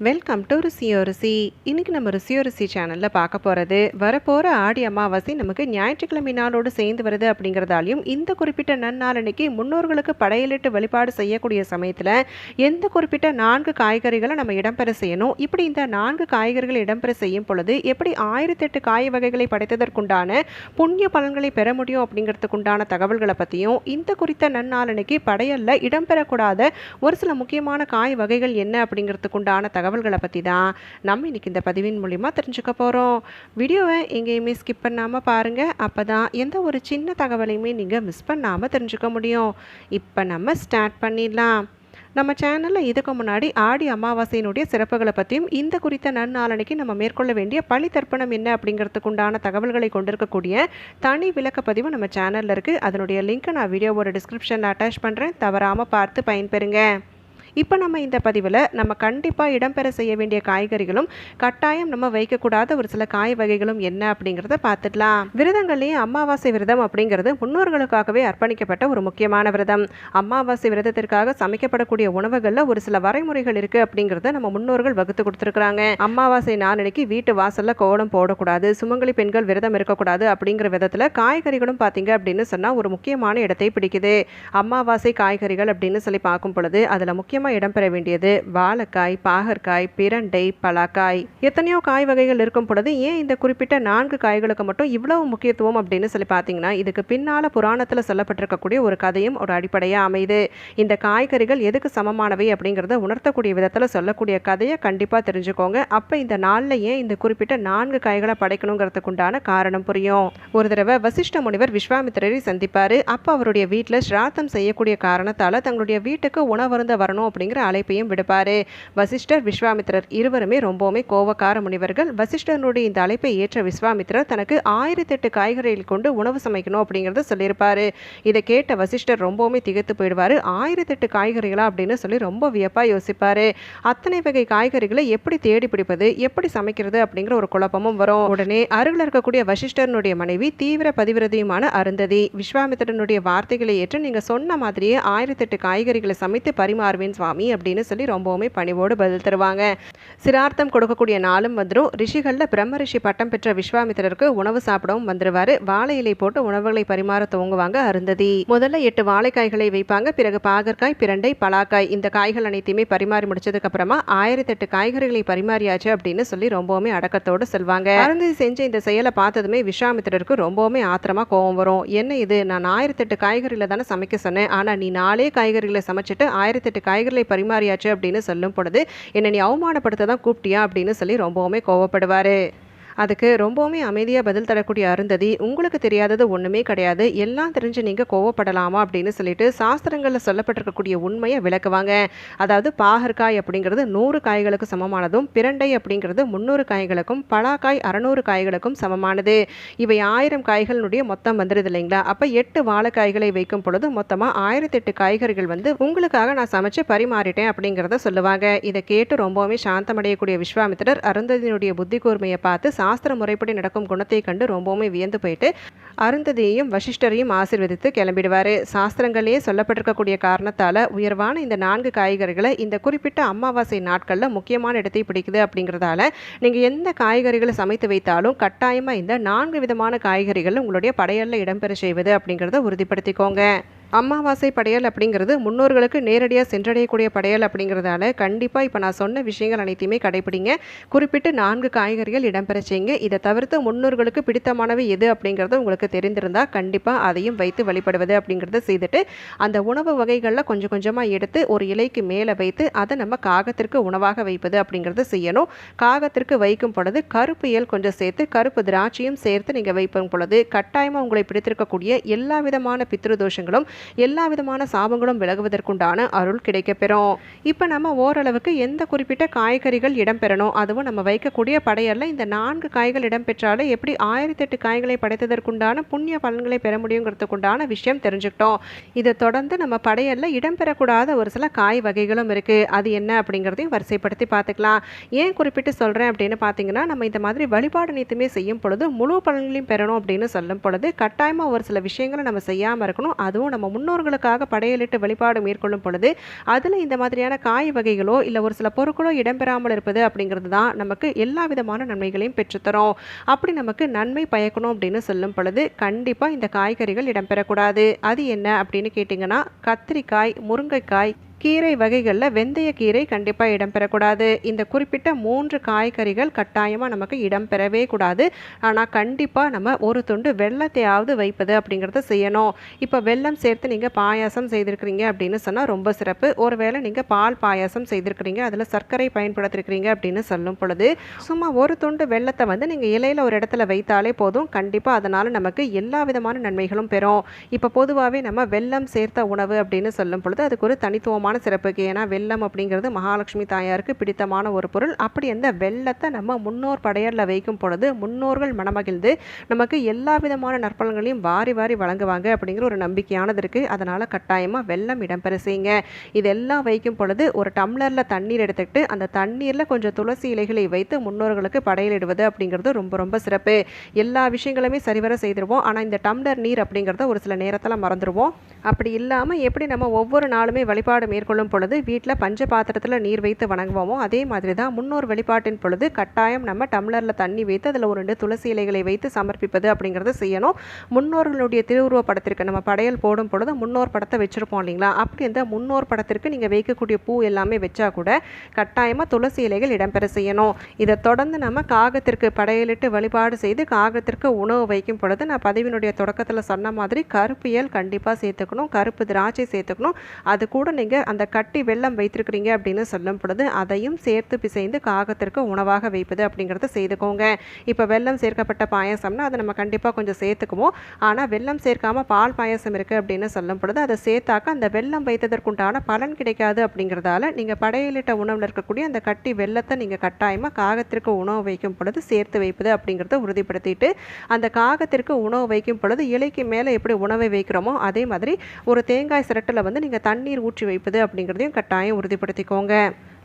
Welcome to ருசியோ ருசி நம்ம ருசியோ ருசி சேனலில் பார்க்க போகிறது வரப்போகிற ஆடி அமாவாசை நமக்கு ஞாயிற்றுக்கிழமை நாளோடு சேர்ந்து வருது அப்படிங்கிறதாலையும் இந்த குறிப்பிட்ட நன்னாளனைக்கு முன்னோர்களுக்கு படையலிட்டு வழிபாடு செய்யக்கூடிய சமயத்தில் எந்த குறிப்பிட்ட நான்கு காய்கறிகளை நம்ம இடம்பெற செய்யணும் இப்படி இந்த நான்கு காய்கறிகளை இடம்பெற செய்யும் பொழுது எப்படி ஆயிரத்தெட்டு காய் வகைகளை படைத்ததற்குண்டான புண்ணிய பலன்களை பெற முடியும் அப்படிங்கிறதுக்குண்டான தகவல்களை பற்றியும் இந்த குறித்த நன்னாளன்னைக்கு படையலில் இடம்பெறக்கூடாத ஒரு சில முக்கியமான காய் வகைகள் என்ன அப்படிங்கிறதுக்குண்டான தகவல் தகவல்களை பற்றி தான் நம்ம இன்னைக்கு இந்த பதிவின் மூலிமா தெரிஞ்சுக்க போகிறோம் வீடியோவை எங்கேயுமே ஸ்கிப் பண்ணாமல் பாருங்கள் அப்போ தான் எந்த ஒரு சின்ன தகவலையுமே நீங்கள் மிஸ் பண்ணாமல் தெரிஞ்சுக்க முடியும். இப்போ நம்ம ஸ்டார்ட் பண்ணிடலாம். நம்ம சேனலில் இதுக்கு முன்னாடி ஆடி அமாவாசையினுடைய சிறப்புகளை பற்றியும் இந்த குறித்த நன்னாளனைக்கு நம்ம மேற்கொள்ள வேண்டிய பழி தர்ப்பணம் என்ன அப்படிங்கிறதுக்கு உண்டான தகவல்களை கொண்டிருக்கக்கூடிய தனி விளக்கப்பதிவு நம்ம சேனலில் இருக்குது அதனுடைய லிங்க்கை நான் வீடியோவோட டிஸ்கிரிப்ஷனில் அட்டாச் பண்ணுறேன் தவறாமல் பார்த்து பயன்பெறுங்க. இப்போ நம்ம இந்த பதிவில் நம்ம கண்டிப்பாக இடம்பெற செய்ய வேண்டிய காய்கறிகளும் கட்டாயம் நம்ம வைக்கக்கூடாத ஒரு சில காய் வகைகளும் என்ன அப்படிங்கிறத பார்த்துடலாம். விரதங்கள்லேயும் அமாவாசை விரதம் அப்படிங்கிறது முன்னோர்களுக்காகவே அர்ப்பணிக்கப்பட்ட ஒரு முக்கியமான விரதம். அமாவாசை விரதத்திற்காக சமைக்கப்படக்கூடிய உணவுகளில் ஒரு சில வரைமுறைகள் இருக்குது அப்படிங்கிறத நம்ம முன்னோர்கள் வகுத்து கொடுத்துருக்குறாங்க. அமாவாசை நாளனைக்கு வீட்டு வாசலில் கோலம் போடக்கூடாது சுமங்கலி பெண்கள் விரதம் இருக்கக்கூடாது அப்படிங்கிற விதத்தில் காய்கறிகளும் பார்த்தீங்க அப்படின்னு சொன்னால் ஒரு முக்கியமான இடத்தை பிடிக்குது. அமாவாசை காய்கறிகள் அப்படின்னு சொல்லி பார்க்கும் பொழுது அதில் முக்கியமாக இடம்பெற வேண்டியது. வாழைக்காய் பாகற்காய் பிரண்டை பலாக்காய். எத்தனையோ காய் வகைகள் இருக்கும் பொழுது ஏன் இந்த குறிப்பிட்ட நான்கு காய்களுக்கு மட்டும் இவ்வளவு முக்கியத்துவம் அப்படின்னு சொல்லி பார்த்தீங்கன்னா இதுக்கு பின்னால் புராணத்தில் சொல்லப்பட்டிருக்கக்கூடிய ஒரு கதையும் ஒரு அடிப்படையாக அமையுது. இந்த காய்கறிகள் எதுக்கு சமமானவை அப்படிங்கிறத உணர்த்தக்கூடிய விதத்தில் சொல்லக்கூடிய கதையை கண்டிப்பாக தெரிஞ்சுக்கோங்க. அப்போ இந்த நாளில் ஏன் இந்த குறிப்பிட்ட நான்கு காய்களை படைக்கணுங்கிறதுக்கு உண்டான காரணம் புரியும். ஒரு தடவை வசிஷ்ட முனிவர் விஸ்வாமித்திரரை சந்திப்பார். அப்போ அவருடைய வீட்டில் ஸ்ராத்தம் செய்யக்கூடிய காரணத்தால் தங்களுடைய வீட்டுக்கு உணவருந்த வரணும் அப்படிங்கிற அழைப்பையும் விடுப்பார். வசிஷ்டர் விஸ்வாமித்திரர் இருவருமே ரொம்பவுமே கோவக்கார முனிவர்கள். வசிஷ்டனுடைய இந்த அழைப்பை ஏற்ற விஸ்வாமித்திரர் தனக்கு ஆயிரத்தெட்டு காய்கறிகள் கொண்டு உணவு சமைக்கணும் அப்படிங்கிறத சொல்லியிருப்பார். இதை கேட்ட வசிஷ்டர் ரொம்பவுமே திகைத்து போயிடுவார். ஆயிரத்தெட்டு காய்கறிகளா அப்படின்னு சொல்லி ரொம்ப வியப்பாக யோசிப்பார். அத்தனை வகை காய்கறிகளை எப்படி தேடி பிடிப்பது எப்படி சமைக்கிறது அப்படிங்கிற ஒரு குழப்பமும் வரும். உடனே அருகில் இருக்கக்கூடிய வசிஷ்டனுடைய மனைவி தீவிர பதிவிரதியுமான அருந்ததி. விஸ்வாமித்திரனுடைய வார்த்தைகளை ஏற்று நீங்கள் சொன்ன மாதிரியே ஆயிரத்தெட்டு காய்கறிகளை சமைத்து பரிமாறுவேன் சுவாமி அப்படின்னு சொல்லி ரொம்பவுமே பணிவோடு பதில் தருவாங்க. சிரார்த்தம் கொடுக்கக்கூடிய நாளும் வந்துடும் ரிஷிகளில் பிரம்ம ரிஷி பட்டம் பெற்ற விஸ்வாமித்திரருக்கு உணவு சாப்பிடவும் வந்துடுவார் வாழை இலை போட்டு உணவுகளை பரிமாற துவங்குவாங்க அருந்ததி. முதல்ல எட்டு வாழைக்காய்களை வைப்பாங்க. பிறகு பாகற்காய் பிரண்டை பலாக்காய் இந்த காய்கள் அனைத்தையுமே பரிமாறி முடிச்சதுக்கு அப்புறமா ஆயிரத்தெட்டு காய்கறிகளை பரிமாறியாச்சு அப்படின்னு சொல்லி ரொம்பவுமே அடக்கத்தோடு சொல்வாங்க. அருந்ததி செஞ்ச இந்த செயலை பார்த்ததுமே விஸ்வாமித்திரருக்கு ரொம்பவுமே ஆத்திரமா கோவம் வரும். என்ன இது? நான் ஆயிரத்தெட்டு காய்கறிகளை தானே சமைக்க சொன்னேன். ஆனால் நீ நாலே காய்கறிகளை சமைச்சிட்டு ஆயிரத்தெட்டு காய்கறிகளை பரிமாறியாச்சு அப்படின்னு சொல்லும் பொழுது என்னை நீ அவமானப்படுத்த தான் கூப்பிட்டியா? அப்படின்னு சொல்லி ரொம்பவுமே கோவப்படுவார். அதுக்கு ரொம்பவுமே அமைதியாக பதில் தரக்கூடிய அருந்ததி உங்களுக்கு தெரியாதது ஒன்றுமே கிடையாது. எல்லாம் தெரிஞ்சு நீங்கள் கோவப்படலாமா அப்படின்னு சொல்லிட்டு சாஸ்திரங்களில் சொல்லப்பட்டிருக்கக்கூடிய உண்மையை விளக்குவாங்க. அதாவது பாகற்காய் அப்படிங்கிறது நூறு காய்களுக்கு சமமானதும் பிரண்டை அப்படிங்கிறது முந்நூறு காய்களுக்கும் பலாக்காய் அறநூறு காய்களுக்கும் சமமானது. இவை ஆயிரம் காய்களினுடைய மொத்தம் வந்துடுது இல்லைங்களா? அப்போ எட்டு வாழைக்காய்களை வைக்கும் பொழுது மொத்தமாக ஆயிரத்தெட்டு காய்கறிகள் வந்து உங்களுக்காக நான் சமைச்சு பரிமாறிட்டேன் அப்படிங்கிறத சொல்லுவாங்க. இதை கேட்டு ரொம்பவுமே சாந்தமடையக்கூடிய விஸ்வாமித்திரர் அருந்ததியினுடைய புத்தி கூர்மையை பார்த்து சாஸ்திர முறைப்படி நடக்கும் குணத்தை கண்டு ரொம்பவுமே வியந்து போயிட்டு அருந்ததியையும் வசிஷ்டரையும் ஆசிர்வதித்து கிளம்பிடுவார். சாஸ்திரங்களே சொல்லப்பட்டிருக்கக்கூடிய காரணத்தால் உயர்வான இந்த நான்கு காய்கறிகளை இந்த குறிப்பிட்ட அமாவாசை நாட்களில் முக்கியமான இடத்தை பிடிக்குது அப்படிங்கிறதால நீங்கள் எந்த காய்கறிகளை சமைத்து வைத்தாலும் கட்டாயமாக இந்த நான்கு விதமான காய்கறிகள் உங்களுடைய படையலில் இடம்பெற செய்வது அப்படிங்கிறத உறுதிப்படுத்திக்கோங்க. அமாவாசை படையல் அப்படிங்கிறது முன்னோர்களுக்கு நேரடியாக சென்றடையக்கூடிய படையல் அப்படிங்கிறதால கண்டிப்பாக இப்போ நான் சொன்ன விஷயங்கள் அனைத்தையுமே கடைபிடிங்க குறிப்பிட்டு நான்கு காய்கறிகள் இடம்பெற செய்யுங்க இதை தவிர்த்து முன்னோர்களுக்கு பிடித்தமானவை எது அப்படிங்கிறது உங்களுக்கு தெரிந்திருந்தால் கண்டிப்பாக அதையும் வைத்து வழிபடுவது அப்படிங்கிறத செய்துட்டு அந்த உணவு வகைகளில் கொஞ்சம் கொஞ்சமாக எடுத்து ஒரு இலைக்கு மேலே வைத்து அதை நம்ம காகத்திற்கு உணவாக வைப்பது அப்படிங்கிறத செய்யணும். காகத்திற்கு வைக்கும் பொழுது கருப்பு இயல் கொஞ்சம் சேர்த்து கருப்பு திராட்சையும் சேர்த்து நீங்கள் வைக்கும் பொழுது கட்டாயமாக உங்களை பிடித்திருக்கக்கூடிய எல்லா விதமான பித்ருதோஷங்களும் எல்லா விதமான சாபங்களும் விலகுவதற்குண்டான அருள் கிடைக்கப்பெறும். இப்போ நம்ம ஓரளவுக்கு எந்த குறிப்பிட்ட காய்கறிகள் இடம்பெறணும் அதுவும் நம்ம வைக்கக்கூடிய படையல்ல இந்த நான்கு காய்கள் இடம்பெற்றாலே எப்படி ஆயிரத்தெட்டு காய்களை படைத்ததற்குண்டான புண்ணிய பலன்களை பெற முடியுங்கிறதுக்குண்டான விஷயம் தெரிஞ்சுக்கிட்டோம். இதை தொடர்ந்து நம்ம படையல்ல இடம்பெறக்கூடாத ஒரு சில காய் வகைகளும் இருக்குது அது என்ன அப்படிங்கிறதையும் வரிசைப்படுத்தி பார்த்துக்கலாம். ஏன் குறிப்பிட்டு சொல்கிறேன் அப்படின்னு பார்த்தீங்கன்னா நம்ம இந்த மாதிரி வழிபாடு அனைத்துமே செய்யும் பொழுது முழு பலன்களையும் பெறணும் அப்படின்னு சொல்லும் பொழுது கட்டாயமாக ஒரு சில விஷயங்களை நம்ம செய்யாமல் இருக்கணும். அதுவும் நம்ம முன்னோர்களுக்காக படையலிட்டு வழிபாடு மேற்கொள்ளும் பொழுது அதில் இந்த மாதிரியான காய் வகைகளோ இல்லை ஒரு சில பொருட்களோ இடம்பெறாமல் இருப்பது அப்படிங்கிறது தான் நமக்கு எல்லா விதமான நன்மைகளையும் பெற்றுத்தரும். அப்படி நமக்கு நன்மை பயக்கணும் அப்படின்னு சொல்லும் பொழுது கண்டிப்பாக இந்த காய்கறிகள் இடம்பெறக்கூடாது. அது என்ன அப்படின்னு கேட்டிங்கன்னா கத்திரிக்காய் முருங்கைக்காய் கீரை வகைகளில் வெந்தய கீரை கண்டிப்பாக இடம்பெறக்கூடாது. இந்த குறிப்பிட்ட மூன்று காய்கறிகள் கட்டாயமாக நமக்கு இடம்பெறவே கூடாது. ஆனால் கண்டிப்பாக நம்ம ஒரு துண்டு வெள்ளத்தையாவது வைப்பது அப்படிங்கிறத செய்யணும். இப்போ வெல்லம் சேர்த்து நீங்கள் பாயாசம் செய்திருக்கிறீங்க அப்படின்னு சொன்னால் ரொம்ப சிறப்பு. ஒருவேளை நீங்கள் பால் பாயாசம் செய்திருக்கிறீங்க அதில் சர்க்கரை பயன்படுத்திருக்கிறீங்க அப்படின்னு சொல்லும் பொழுது சும்மா ஒரு துண்டு வெள்ளத்தை வந்து நீங்கள் இலையில் ஒரு இடத்துல வைத்தாலே போதும். கண்டிப்பாக அதனால் நமக்கு எல்லா விதமான நன்மைகளும் பெறும். இப்போ பொதுவாகவே நம்ம வெல்லம் சேர்த்த உணவு அப்படின்னு சொல்லும் பொழுது அதுக்கு ஒரு தனித்துவமான முக்கியமான சிறப்புக்கு. ஏன்னா வெள்ளம் அப்படிங்கிறது மகாலட்சுமி தாயாருக்கு பிடித்தமான ஒரு பொருள். அப்படி அந்த வெள்ளத்தை நம்ம முன்னோர் படையலில் வைக்கும் பொழுது முன்னோர்கள் மனமகிழ்ந்து நமக்கு எல்லா விதமான நற்பலன்களையும் வாரி வாரி வழங்குவாங்க அப்படிங்கிற ஒரு நம்பிக்கையானது இருக்குது அதனால் கட்டாயமாக வெள்ளம் இடம்பெற செய்யுங்க இதெல்லாம் வைக்கும் பொழுது ஒரு டம்ளரில் தண்ணீர் எடுத்துக்கிட்டு அந்த தண்ணீரில் கொஞ்சம் துளசி இலைகளை வைத்து முன்னோர்களுக்கு படையலிடுவது அப்படிங்கிறது ரொம்ப ரொம்ப சிறப்பு. எல்லா விஷயங்களுமே சரிவர செய்திருவோம். ஆனால் இந்த டம்ளர் நீர் அப்படிங்கிறத ஒரு சில நேரத்தில் மறந்துடுவோம் அப்படி இல்லாமல் எப்படி நம்ம ஒவ்வொரு நாளுமே வழிபாடு மேற்கொள்ளும் பொழுது வீட்டில் பஞ்ச பாத்திரத்தில் நீர் வைத்து வணங்குவோமோ அதே மாதிரி தான் முன்னோர் வழிபாட்டின் பொழுது கட்டாயம் நம்ம டம்ளரில் தண்ணி வைத்து அதில் ஒரு ரெண்டு துளசி இலைகளை வைத்து சமர்ப்பிப்பது அப்படிங்கிறத செய்யணும். முன்னோர்களுடைய திருவுருவ படத்திற்கு நம்ம படையல் போடும் பொழுது முன்னோர் படத்தை வச்சுருப்போம் இல்லைங்களா? அப்படி இந்த முன்னோர் படத்திற்கு நீங்கள் வைக்கக்கூடிய பூ எல்லாமே வச்சா கூட கட்டாயமாக துளசி இலைகள் இடம்பெற செய்யணும். இதை தொடர்ந்து நம்ம காகத்திற்கு படையலிட்டு வழிபாடு செய்து காகத்திற்கு உணவு வைக்கும் பொழுது நான் பதிவினுடைய தொடக்கத்தில் சொன்ன மாதிரி கருப்பியல் கண்டிப்பாக சேர்த்துக்கணும் கருப்பு திராட்சை சேர்த்துக்கணும். அது கூட நீங்கள் அந்த கட்டி வெள்ளம் வைத்திருக்கிறீங்க அப்படின்னு சொல்லும் பொழுது அதையும் சேர்த்து பிசைந்து காகத்திற்கு உணவாக வைப்பது அப்படிங்கிறத செய்துக்கோங்க. இப்போ வெள்ளம் சேர்க்கப்பட்ட பாயசம்னா அதை நம்ம கண்டிப்பாக கொஞ்சம் சேர்த்துக்குவோம். ஆனால் வெள்ளம் சேர்க்காம பால் பாயசம் இருக்குது அப்படின்னு சொல்லும் பொழுது அதை சேர்த்தாக்க அந்த வெள்ளம் வைத்ததற்குண்டான பலன் கிடைக்காது அப்படிங்கிறதால நீங்கள் படையலிட்ட உணவில் இருக்கக்கூடிய அந்த கட்டி வெள்ளத்தை நீங்கள் கட்டாயமாக காகத்திற்கு உணவு வைக்கும் பொழுது சேர்த்து வைப்பது அப்படிங்கிறத உறுதிப்படுத்திட்டு அந்த காகத்திற்கு உணவு வைக்கும் பொழுது இலைக்கு மேலே எப்படி உணவை வைக்கிறோமோ அதே மாதிரி ஒரு தேங்காய் சிரட்டில் வந்து நீங்கள் தண்ணீர் ஊற்றி வைப்பது அப்படிங்கிறதையும் கட்டாயம் உறுதிப்படுத்திக்கோங்க.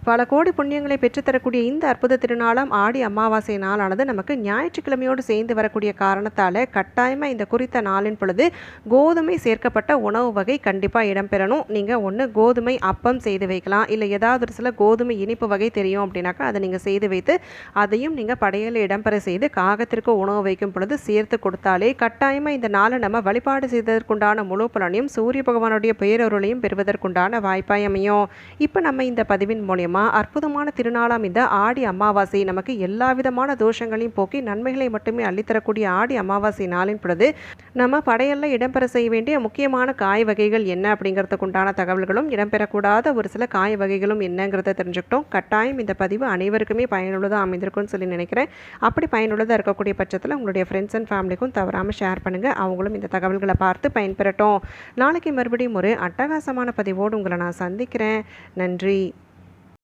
பல கோடி புண்ணியங்களை பெற்றுத்தரக்கூடிய இந்த அற்புத திருநாளாம் ஆடி அமாவாசை நாளானது நமக்கு ஞாயிற்றுக்கிழமையோடு சேர்ந்து வரக்கூடிய காரணத்தால் கட்டாயமாக இந்த குறித்த நாளின் பொழுது கோதுமை சேர்க்கப்பட்ட உணவு வகை கண்டிப்பாக இடம்பெறணும். நீங்கள் ஒன்று கோதுமை அப்பம் செய்து வைக்கலாம். இல்லை ஏதாவது ஒரு சில கோதுமை இனிப்பு வகை தெரியும் அப்படின்னாக்கா அதை நீங்கள் செய்து வைத்து அதையும் நீங்கள் படையலில் இடம்பெற செய்து காகத்திற்கு உணவு வைக்கும் பொழுது சேர்த்து கொடுத்தாலே கட்டாயமாக இந்த நாளை நம்ம வழிபாடு செய்ததற்குண்டான முழு பலனையும் சூரிய பகவானுடைய பேரொருளையும் பெறுவதற்குண்டான வாய்ப்பாய் அமையும். இப்போ நம்ம இந்த பதிவின் மூலியமாக அற்புதமான திருநாளாம் இந்த ஆடி அமாவாசை. நமக்கு எல்லா விதமான தோஷங்களையும் போக்கி நன்மைகளை மட்டுமே அள்ளித்தரக்கூடிய ஆடி அமாவாசை நாளின் பொழுது நம்ம படையல்ல இடம்பெற செய்ய வேண்டிய முக்கியமான காய் வகைகள் என்ன அப்படிங்கிறதுக்கு உண்டான தகவல்களும் இடம்பெறக்கூடாத ஒரு சில காய் வகைகளும் என்னங்கிறத தெரிஞ்சுக்கிட்டோம். கட்டாயம் இந்த பதிவு அனைவருக்குமே பயனுள்ளதாக அமைந்திருக்கும்னு சொல்லி நினைக்கிறேன். அப்படி பயனுள்ளதாக இருக்கக்கூடிய பட்சத்தில் உங்களுடைய ஃப்ரெண்ட்ஸ் அண்ட் ஃபேமிலிக்கும் தவறாமல் ஷேர் பண்ணுங்கள் அவங்களும் இந்த தகவல்களை பார்த்து பயன்பெறட்டும். நாளைக்கு மறுபடியும் ஒரு அட்டகாசமான பதிவோடு உங்களை நான் சந்திக்கிறேன். நன்றி.